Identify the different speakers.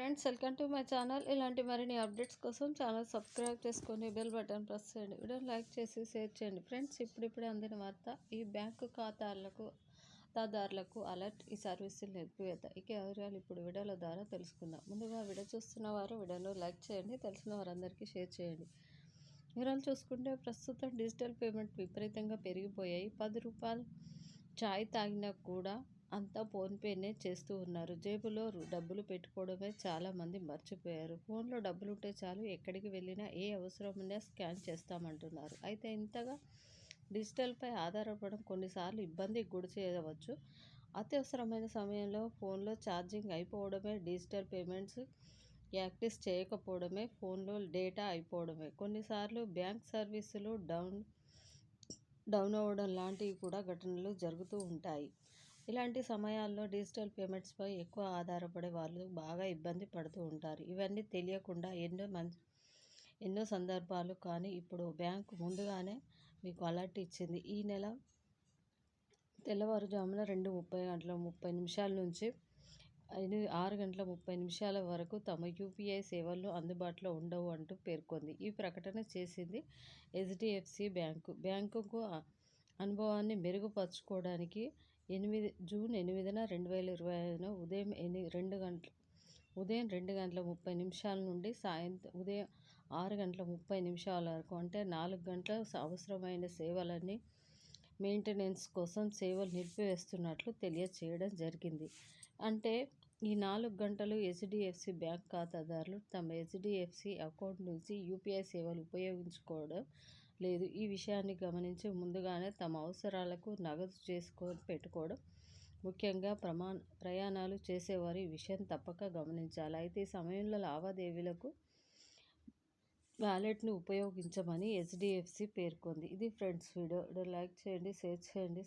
Speaker 1: Friends welcome to my channel. ఇలాంటి మరిన్ని updates కోసం ఛానల్ సబ్స్క్రైబ్ చేసుకొని బెల్ బటన్ ప్రెస్ చేయండి. వీడియో లైక్ చేసి షేర్ చేయండి. ఫ్రెండ్స్ ఇప్పుడిప్పుడే అందిన వార్త ఈ బ్యాంకు ఖాతాలకు ఖాతాదారులకు అలర్ట్ ఈ సర్వీసులు నిలిపివేత. ఇక వివరాలు ఇప్పుడు వీడియోల ద్వారా తెలుసుకుందాం. ముందుగా వీడియో చూస్తున్న వారు వీడియోను లైక్ చేయండి. తెలిసిన వారందరికీ షేర్ చేయండి. వివరాలు చూసుకుంటే ప్రస్తుతం డిజిటల్ పేమెంట్ విపరీతంగా పెరిగిపోయాయి. పది రూపాయలు చాయ్ తాగినా కూడా అంతా ఫోన్పేనే చేస్తూ ఉన్నారు. జేబులో డబ్బులు పెట్టుకోవడమే చాలామంది మర్చిపోయారు. ఫోన్లో డబ్బులు ఉంటే చాలు ఎక్కడికి వెళ్ళినా ఏ అవసరం ఉన్నా స్కాన్ చేస్తామంటున్నారు. అయితే ఇంతగా డిజిటల్పై ఆధారపడడం కొన్నిసార్లు ఇబ్బందికి గురి చేయవచ్చు. అత్యవసరమైన సమయంలో ఫోన్లో ఛార్జింగ్ అయిపోవడమే డిజిటల్ పేమెంట్స్ యాక్టీస్ చేయకపోవడమే ఫోన్లో డేటా అయిపోవడమే. కొన్నిసార్లు బ్యాంక్ సర్వీసులు డౌన్ డౌన్ అవ్వడం లాంటివి కూడా ఘటనలు జరుగుతూ ఉంటాయి. ఇలాంటి సమయాల్లో డిజిటల్ పేమెంట్స్పై ఎక్కువ ఆధారపడే వాళ్ళు బాగా ఇబ్బంది పడుతూ ఉంటారు. ఇవన్నీ తెలియకుండా ఎన్నో మంచి ఎన్నో సందర్భాలు కానీ ఇప్పుడు బ్యాంకు ముందుగానే మీకు అలర్ట్ ఇచ్చింది. ఈ నెల తెల్లవారుజామున రెండు ముప్పై గంటల ముప్పై నిమిషాల నుంచి ఐదు ఆరు గంటల ముప్పై నిమిషాల వరకు తమ యూపీఐ సేవలు అందుబాటులో ఉండవు అంటూ పేర్కొంది. ఈ ప్రకటన చేసింది హెచ్డిఎఫ్సి బ్యాంకు. బ్యాంకుకు అనుభవాన్ని మెరుగుపరచుకోవడానికి ఎనిమిది జూన్ ఎనిమిదిన రెండు వేల ఇరవై ఐదున ఉదయం ఎని రెండు గంటల ఉదయం రెండు గంటల ముప్పై నిమిషాల నుండి సాయంత్రం ఉదయం ఆరు గంటల ముప్పై నిమిషాల వరకు అంటే నాలుగు గంటల అవసరమైన సేవలన్నీ మెయింటెనెన్స్ కోసం సేవలు నిలిపివేస్తున్నట్లు తెలియచేయడం జరిగింది. అంటే ఈ నాలుగు గంటలు హెచ్డిఎఫ్సి బ్యాంక్ ఖాతాదారులు తమ హెచ్డిఎఫ్సి అకౌంట్ నుంచి యూపీఐ సేవలు ఉపయోగించుకోవడం లేదు. ఈ విషయాన్ని గమనించి ముందుగానే తమ అవసరాలకు నగదు చేసుకొని పెట్టుకోవడం ముఖ్యంగా ప్రమా ప్రయాణాలు చేసేవారు ఈ విషయం తప్పక గమనించాలి. అయితే ఈ సమయంలో లావాదేవీలకు వ్యాలెట్ను ఉపయోగించమని హెచ్డిఎఫ్సి పేర్కొంది. ఇది ఫ్రెండ్స్ వీడియో. లైక్ చేయండి షేర్ చేయండి